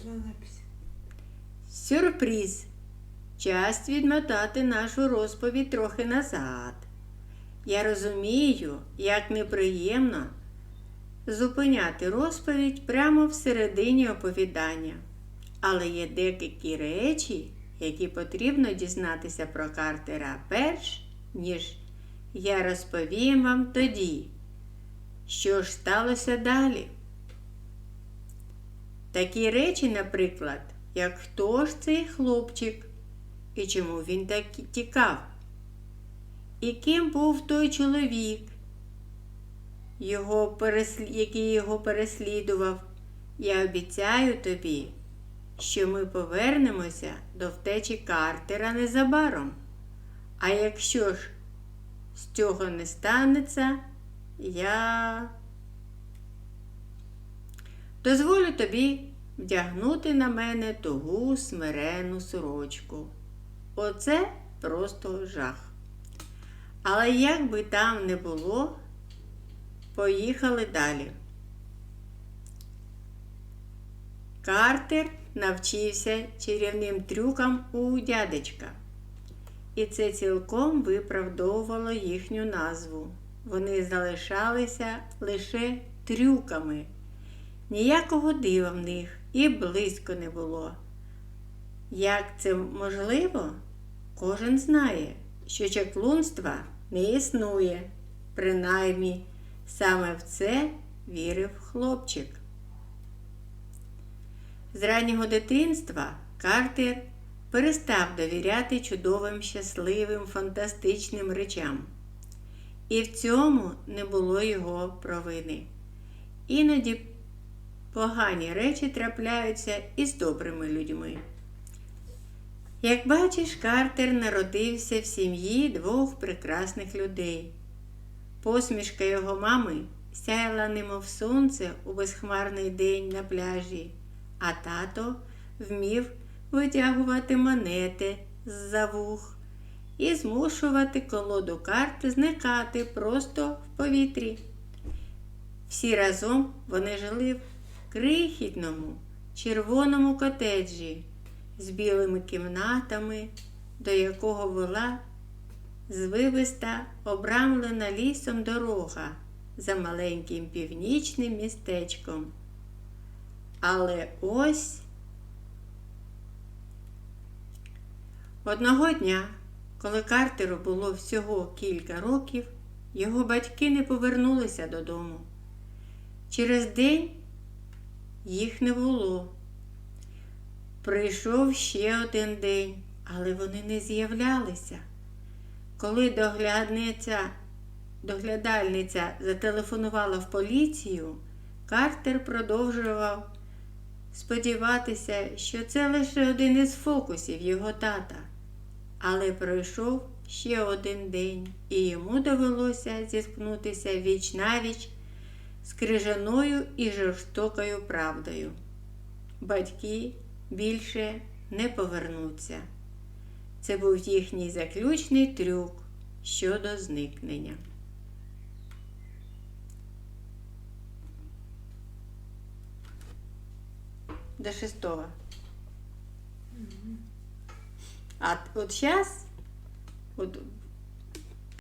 Пішла запись. Сюрприз. Час відмотати нашу розповідь трохи назад. Я розумію, як неприємно зупиняти розповідь прямо всередині оповідання. Але є деякі речі, які потрібно дізнатися про Картера перш, ніж я розповім вам тоді. Що ж сталося далі? Такі речі, наприклад, як хто ж цей хлопчик і чому він так тікав? І ким був той чоловік, його переслі... який його переслідував? Я обіцяю тобі, що ми повернемося до втечі Картера незабаром. А якщо ж з цього не станеться, я дозволю тобі вдягнути на мене тугу смирену сорочку. Оце просто жах. Але як би там не було, поїхали далі. Картер навчився чарівним трюкам у дядечка. І це цілком виправдовувало їхню назву. Вони залишалися лише трюками. Ніякого дива в них і близько не було. Як це можливо, кожен знає, що чаклунства не існує. Принаймні, саме в це вірив хлопчик. З раннього дитинства Картер перестав довіряти чудовим, щасливим, фантастичним речам. І в цьому не було його провини. Іноді погані речі трапляються і з добрими людьми. Як бачиш, Картер народився в сім'ї двох прекрасних людей. Посмішка його мами сяяла немов сонце у безхмарний день на пляжі, а тато вмів витягувати монети з-за вух і змушувати колоду карт зникати просто в повітрі. Всі разом вони жили в крихітному червоному котеджі з білими кімнатами, до якого вела звивиста, обрамлена лісом дорога за маленьким північним містечком. Але ось одного дня, коли Картеру було всього кілька років, його батьки не повернулися додому. Через день їх не було. Прийшов ще один день, але вони не з'являлися. Коли доглядниця, доглядальниця зателефонувала в поліцію, Картер продовжував сподіватися, що це лише один із фокусів його тата. Але пройшов ще один день, і йому довелося зіткнутися віч навіч з крижаною і жорстокою правдою. Батьки більше не повернуться. Це був їхній заключний трюк щодо зникнення. До шестого. А от зараз, от